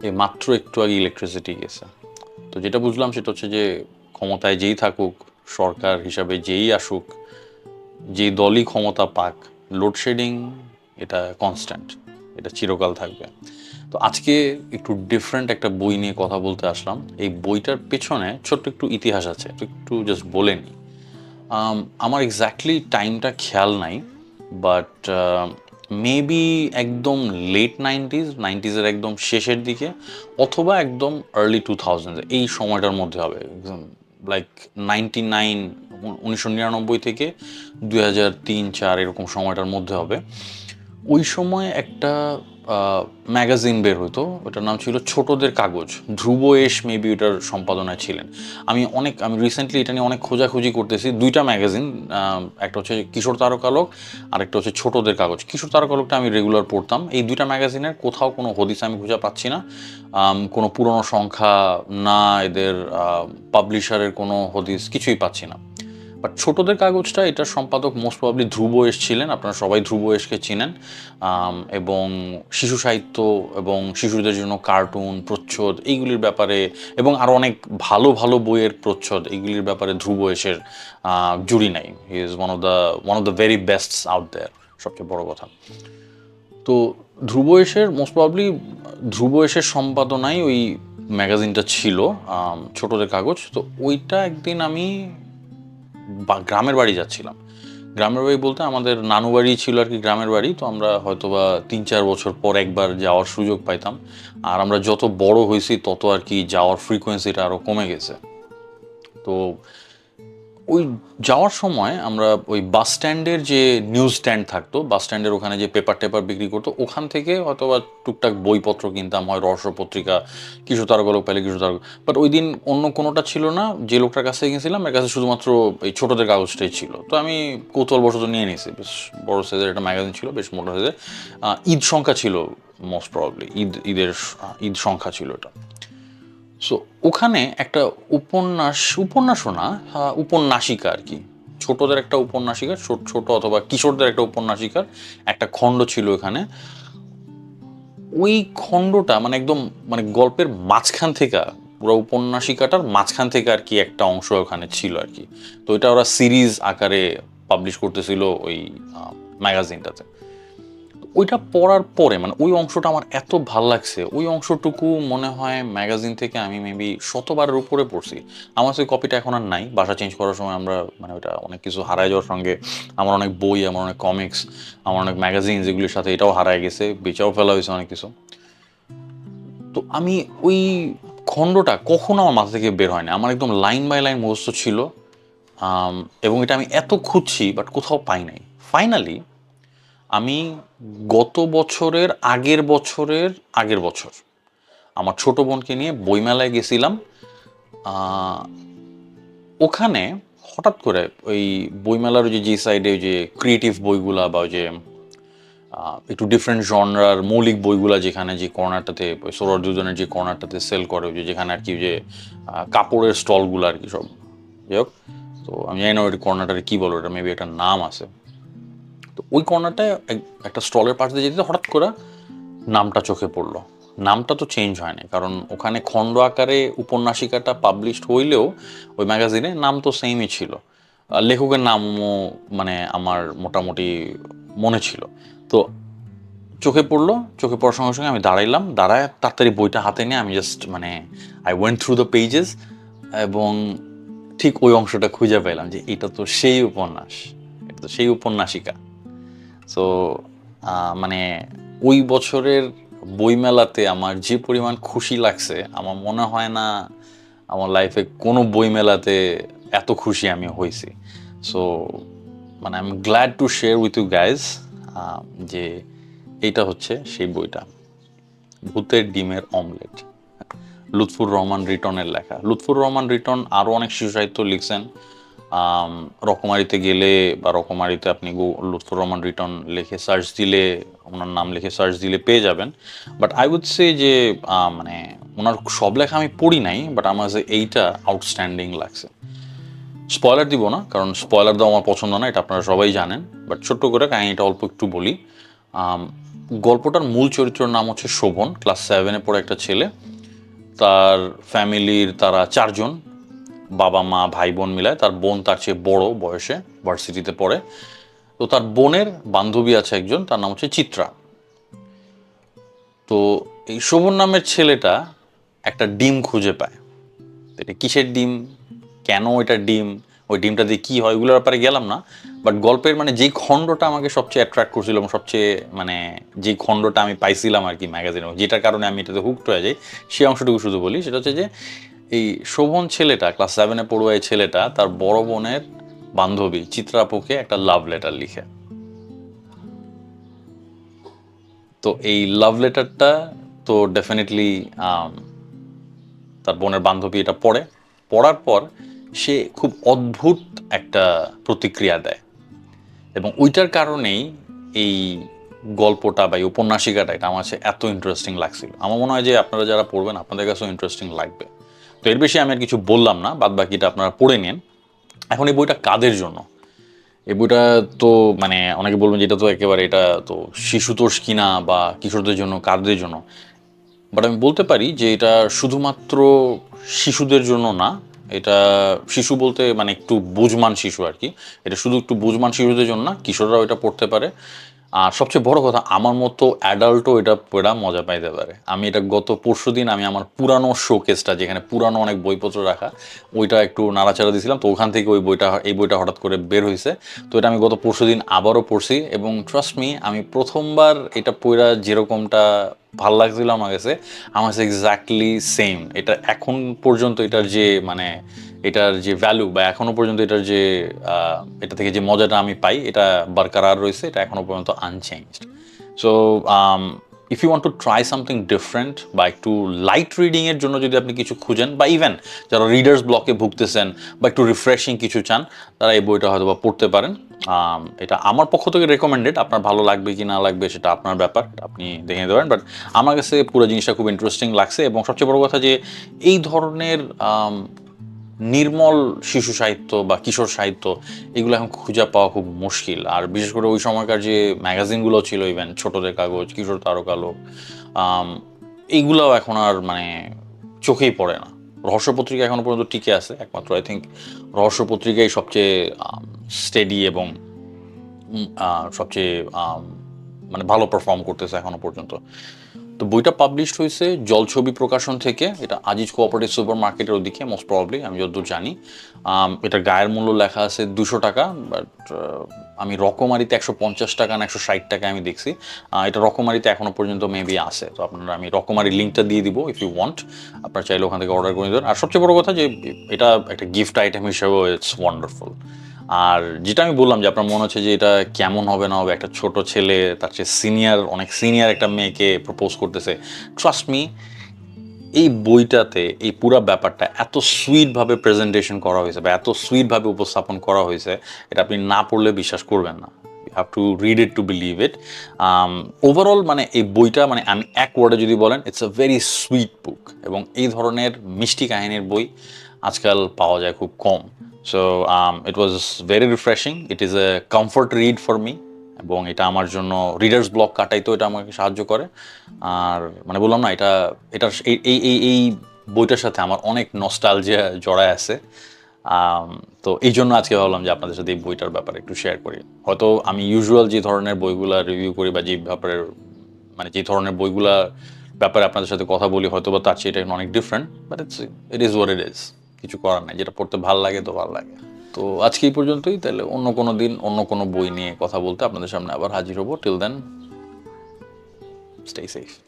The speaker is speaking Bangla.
এই মাত্র একটু আগে ইলেকট্রিসিটি গেছে। তো যেটা বুঝলাম সেটা হচ্ছে যে ক্ষমতায় যেই থাকুক, সরকার হিসাবে যেই আসুক যে দলই ক্ষমতা পাক লোডশেডিং এটা কনস্ট্যান্ট এটা চিরকাল থাকবে। তো আজকে একটু ডিফারেন্ট একটা বই নিয়ে কথা বলতে আসলাম। এই বইটার পেছনে ছোট্ট একটু ইতিহাস আছে একটু জাস্ট বলে নিই। আমার এক্স্যাক্টলি টাইমটা খেয়াল নাই বাট মেবি একদম লেট নাইনটিজ নাইনটিজের একদম শেষের দিকে, অথবা একদম আর্লি টু থাউজেন্ড এই সময়টার মধ্যে হবে। লাইক নাইনটি নাইন উনিশশো নিরানব্বই থেকে দুই হাজার তিন, চার এরকম সময়টার মধ্যে হবে। ওই সময় একটা ম্যাগাজিন বের হতো, ওটার নাম ছিল ছোটদের কাগজ। ধ্রুব এস মেবি ওটার সম্পাদনায় ছিলেন। আমি অনেক, আমি রিসেন্টলি এটা নিয়ে অনেক খোঁজাখুঁজি করতেছি। দুইটা ম্যাগাজিন একটা হচ্ছে কিশোর তারকালোক আর একটা হচ্ছে ছোটদের কাগজ। কিশোর তারকালোকটা আমি রেগুলার পড়তাম। এই দুইটা ম্যাগাজিনের কোথাও কোনো হদিস আমি খুঁজে পাচ্ছি না। কোনো পুরনো সংখ্যা না এদের পাবলিশারের কোনো হদিস কিছুই পাচ্ছি না। বাট ছোটদের কাগজটা এটার সম্পাদক মোস্ট প্রবলি ধ্রুব এস ছিলেন, আপনারা সবাই ধ্রুব এসকে চিনেন। এবং শিশু সাহিত্য এবং শিশুদের জন্য কার্টুন প্রচ্ছদ, এইগুলির ব্যাপারে, এবং আরও অনেক ভালো ভালো বইয়ের প্রচ্ছদ, এইগুলির ব্যাপারে ধ্রুব এসের জুড়ি নাই। He is one of the one of the very best out there সবচেয়ে বড় কথা। তো ধ্রুব এসের মোস্ট প্রবলি ধ্রুব এসের সম্পাদনায় ওই ম্যাগাজিনটা ছিল ছোটদের কাগজ। তো ওইটা একদিন আমি গ্রামের বাড়ি যাচ্ছিলাম। গ্রামের বাড়ি বলতে আমাদের নানু বাড়ি ছিল আর কি গ্রামের বাড়ি, তো আমরা হয়তো বা তিন চার বছর পর একবার যাওয়ার সুযোগ পাইতাম। আর আমরা যত বড় হয়েছি তত আর কি যাওয়ার ফ্রিকোয়েন্সিটা আরও কমে গেছে। তো ওই যাওয়ার সময় আমরা ওই বাস স্ট্যান্ডের যে নিউজ স্ট্যান্ড থাকতো, বাস স্ট্যান্ডের ওখানে যে পেপার টেপার বিক্রি করতো, ওখান থেকে হয়তো বা টুকটাক বইপত্র কিনতাম, হয় রহস্য পত্রিকা কিছু তারকলক পেলে কিছু তারক বাট ওই দিন অন্য কোনোটা ছিল না, যে লোকটার কাছ থেকে গেছিলাম এর কাছে শুধুমাত্র এই ছোটোদের কাগজটাই ছিল। তো আমি কৌতূহলবশত নিয়ে নিয়েছি, বেশ বড় সাইজের একটা ম্যাগাজিন ছিল, বেশ মোটা সাইজের ঈদ সংখ্যা ছিল মোস্ট প্রবাবলি ঈদ, ঈদের ঈদ সংখ্যা ছিল এটা। সো ওখানে একটা উপন্যাস, উপন্যাসও না উপন্যাসিকা আর কি। ছোটদের একটা উপন্যাসিকা, ছোট ছোট অথবা কিশোরদের একটা উপন্যাসিকার একটা খণ্ড ছিল এখানে। ওই খণ্ডটা মানে একদম মানে গল্পের মাঝখান থেকে, পুরো উপন্যাসিকাটার মাঝখান থেকে আর কি একটা অংশ ওখানে ছিল আর কি। তো এটা ওরা সিরিজ আকারে পাবলিশ করতেছিল ওই ম্যাগাজিনটাতে। ওইটা পড়ার পরে মানে ওই অংশটা আমার এত ভালো লাগছে, ওই অংশটুকু মনে হয় ম্যাগাজিন থেকে আমি মেবি শতবারের উপরে পড়ছি। আমার সেই কপিটা এখন আর নাই, বাসা চেঞ্জ করার সময় আমরা মানে ওইটা অনেক কিছু হারায় যাওয়ার সঙ্গে, আমার অনেক বই, আমার অনেক কমিক্স আমার অনেক ম্যাগাজিন যেগুলির সাথে এটাও হারায় গেছে, বেচাও ফেলা হয়েছে অনেক কিছু। তো আমি ওই খণ্ডটা কখনো আমার মাথা থেকে বের হয় না, আমার একদম লাইন বাই লাইন মুখস্থ ছিল এবং এটা আমি এত খুঁজছি বাট কোথাও পাই নাই। ফাইনালি আমি গত বছরের আগের বছরের আগের বছর আমার ছোট বোনকে নিয়ে বইমেলায় গেছিলাম। ওখানে হঠাৎ করে ওই বইমেলার যে যে সাইডে ওই যে ক্রিয়েটিভ বইগুলা বা যে একটু ডিফারেন্ট জনরার মৌলিক বইগুলা যেখানে যে কর্নারটাতে সোরার দুজনের যে কর্নারটাতে সেল করে, ওই যে যেখানে আর কি যে কাপড়ের স্টলগুলো আর কি সব। যাই হোক, তো আমি জানি না ওই কর্নারটারে কী বলো, ওটা মেবি একটা নাম আছে। তো ওই কর্নারটায় এক- একটা স্টলের পাশে দিয়ে যেতে হঠাৎ করে নামটা চোখে পড়ল। নামটা তো চেঞ্জ হয়নি, কারণ ওখানে খণ্ড আকারে উপন্যাসিকাটা পাবলিশড হইলেও ওই ম্যাগাজিনে নাম তো সেমই ছিল। লেখকের নামও মানে আমার মোটামুটি মনে ছিল। তো চোখে পড়ল, চোখে পড়ার সঙ্গে সঙ্গে আমি দাঁড়াইলাম, দাঁড়ায় তাড়াতাড়ি বইটা হাতে নিয়ে আমি জাস্ট মানে I went through the pages এবং ঠিক ওই অংশটা খুঁজে পেলাম যে এটা তো সেই উপন্যাস, এটা তো সেই উপন্যাসিকা। সো মানে ওই বছরের বইমেলাতে আমার যে পরিমাণ খুশি লাগছে, আমার মনে হয় না আমার লাইফে কোনো বইমেলাতে এত খুশি আমি হয়েছি। সো মানে I am glad to share with you guys যে এইটা হচ্ছে সেই বইটা। ভূতের ডিমের অমলেট লুৎফুর রহমান রিটনের লেখা। লুৎফুর রহমান রিটন আরও অনেক শিশু সাহিত্য লিখছেন। রকমারিতে গেলে বা রকমারিতে আপনি লুৎফুর রহমান রিটন লিখে সার্চ দিলে, ওনার নাম লিখে সার্চ দিলে পেয়ে যাবেন। বাট আই উড সে যে মানে ওনার সব লেখা আমি পড়ি নাই বাট আমার যে এইটা আউটস্ট্যান্ডিং লাগছে। স্পয়লার দিব না, কারণ স্পয়লার দেওয়া আমার পছন্দ না, এটা আপনারা সবাই জানেন। বাট ছোট্ট করে কাহিনিটা অল্প একটু বলি। গল্পটার মূল চরিত্রের নাম হচ্ছে শোভন ক্লাস সেভেনে পড়ে একটা ছেলে। তার ফ্যামিলির তারা চারজন। বাবা, মা, ভাই, বোন মিলায় তার বোন তার চেয়ে বড় বয়সে ভার্সিটিতে পড়ে। তো তার বোনের বান্ধবী আছে একজন, তার নাম হচ্ছে চিত্রা। তো এই শোভন নামের ছেলেটা একটা ডিম খুঁজে পায়। এটা কিসের ডিম? কেন ওইটা ডিম? ওই ডিমটা দিয়ে কী হয়? ওগুলোর ব্যাপারে গেলাম না। বাট গল্পের মানে যেই খণ্ডটা আমাকে সবচেয়ে অ্যাট্রাক্ট করছিল এবং সবচেয়ে মানে যেই খণ্ডটা আমি পাইছিলাম আর কি ম্যাগাজিনে যেটার কারণে আমি এটাতে হুকড হয়ে যাই, সেই অংশটুকু শুধু বলি। সেটা হচ্ছে যে এই শোভন ছেলেটা ক্লাস সেভেনে পড়ুয়া এই ছেলেটা, তার বড় বোনের বান্ধবী চিত্রাপুকে একটা লাভ লেটার লিখে। তো এই লাভ লেটারটা তো ডেফিনেটলি তার বোনের বান্ধবী এটা পড়ে। পড়ার পর সে খুব অদ্ভুত একটা প্রতিক্রিয়া দেয়। এবং ওইটার কারণেই এই গল্পটা বা এই উপন্যাসিকাটা, এটা আমার কাছে এত ইন্টারেস্টিং লাগছিল। আমার মনে হয় যে আপনারা যারা পড়বেন, আপনাদের কাছেও ইন্টারেস্টিং লাগবে। তো এর বেশি আমি আর কিছু বললাম না বাদ বাকিটা আপনারা পড়ে নিন। এখন এই বইটা কাদের জন্য? এই বইটা তো মানে অনেকে বলবেন যে এটা তো একেবারে এটা তো শিশুতোষ কিনা বা কিশোরদের জন্য কাদের জন্য। বাট আমি বলতে পারি যে এটা শুধুমাত্র শিশুদের জন্য না, এটা শিশু বলতে মানে একটু বুঝমান শিশু আর কি। এটা শুধু একটু বুঝমান শিশুদের জন্য না, কিশোররাও এটা পড়তে পারে। আর সবচেয়ে বড় কথা, আমার মতো অ্যাডাল্টও এটা পড়া মজা পাইতে পারে। আমি এটা গত পরশু দিন আমি আমার পুরানো শোকেসটা যেখানে পুরানো অনেক বইপত্র রাখা, ওইটা একটু নাড়াচাড়া দিয়েছিলাম। তো ওখান থেকে ওই বইটা, এই বইটা হঠাৎ করে বের হয়েছে তো এটা আমি গত পরশু দিন আবারও পড়ছি এবং ট্রাস্ট মি আমি প্রথমবার এটা পড়া যেরকমটা ভালো লাগছিল আমার কাছে আমার কাছে এক্স্যাক্টলি সেম এটা এখন পর্যন্ত এটার যে মানে এটার যে ভ্যালু বা এখনও পর্যন্ত এটার যে এটা থেকে যে মজাটা আমি পাই এটা বারকারার রয়েছে এটা এখনও পর্যন্ত unchanged so if you want to try something different বা একটু লাইট রিডিংয়ের জন্য যদি আপনি কিছু খুঁজেন বা ইভেন যারা রিডার্স ব্লকে ভুগতেছেন বা একটু রিফ্রেশিং কিছু চান তারা এই বইটা হয়তো বা পড়তে পারেন। এটা আমার পক্ষ থেকে রেকমেন্ডেড আপনার ভালো লাগবে কি না লাগবে সেটা আপনার ব্যাপার আপনি দেখে নিতে পারেন। বাট আমার কাছে পুরো জিনিসটা খুব ইন্টারেস্টিং লাগছে এবং সবচেয়ে বড় কথা যে এই ধরনের আম, নির্মল শিশু সাহিত্য বা কিশোর সাহিত্য, এগুলো এখন খুঁজে পাওয়া খুব মুশকিল। আর বিশেষ করে ওই সময়কার যে ম্যাগাজিনগুলো ছিল ইভেন ছোটদের কাগজ, কিশোর তারকালোক এইগুলোও এখন আর মানে চোখেই পড়ে না। রহস্য পত্রিকা এখনও পর্যন্ত টিকে আছে, একমাত্র আই থিঙ্ক রহস্য পত্রিকাই সবচেয়ে স্টেডি এবং সবচেয়ে মানে ভালো পারফর্ম করতেছে এখনও পর্যন্ত। তো বইটা পাবলিশড হয়েছে জলছবি প্রকাশন থেকে। এটা আজিজ কোঅপারেটিভ সুপার মার্কেটের ওদিকে মোস্ট প্রবলি আমি যতদূর জানি। এটার গায়ের মূল্য লেখা আছে দুশো টাকা বাট আমি রকমারিতে একশো পঞ্চাশ টাকা না একশো ষাট টাকা আমি দেখছি। এটা রকমারিতে এখনও পর্যন্ত মেবি আছে। তো আপনারা, আমি রকমারি লিঙ্কটা দিয়ে দিব ইফ ইউ ওয়ান্ট আপনারা চাইলে ওখান থেকে অর্ডার করে দেবেন আর সবচেয়ে বড় কথা যে, এটা একটা গিফট আইটেম হিসেবেও ইটস ওয়ান্ডারফুল আর যেটা আমি বললাম যে আপনার মনে হচ্ছে যে এটা কেমন হবে না হবে, একটা ছোট ছেলে, তার চেয়ে সিনিয়র অনেক সিনিয়র একটা মেয়েকে প্রপোজ করতেছে। ট্রাস্ট মি এই বইটাতে, এই পুরো ব্যাপারটা এত সুইটভাবে প্রেজেন্টেশন করা হয়েছে বা এত সুইটভাবে উপস্থাপন করা হয়েছে, এটা আপনি না পড়লে বিশ্বাস করবেন না। You have to read it to believe it overall মানে এই বইটা মানে আমি এক ওয়ার্ডে যদি বলেন it's a very sweet book এবং এই ধরনের মিষ্টি কাহিনীর বই আজকাল পাওয়া যায় খুব কম। So it was very refreshing it is a comfort read for me এবং এটা আমার জন্য রিডার্স ব্লক কাটাইতেও এটা আমাকে সাহায্য করে। আর মানে বললাম না, এটা, এটার এই এই এই বইটার সাথে আমার অনেক নস্টালজিয়া জড়ায় আছে। তো এই জন্য আজকে ভাবলাম যে আপনাদের সাথে এই বইটার ব্যাপারে একটু শেয়ার করি। হয়তো আমি ইউজুয়াল যে ধরনের বইগুলা রিভিউ করি বা যে ব্যাপারে মানে যে ধরনের বইগুলা ব্যাপারে আপনাদের সাথে কথা বলি হয়তো বা তার চেয়ে এটা অনেক different but it's it is war it is কিছু করার নাই। যেটা পড়তে ভালো লাগে তো ভালো লাগে। তো আজকে এই পর্যন্তই। তাহলে অন্য কোনো দিন, অন্য কোনো বই নিয়ে কথা বলতে আপনাদের সামনে আবার হাজির হব। Till then stay safe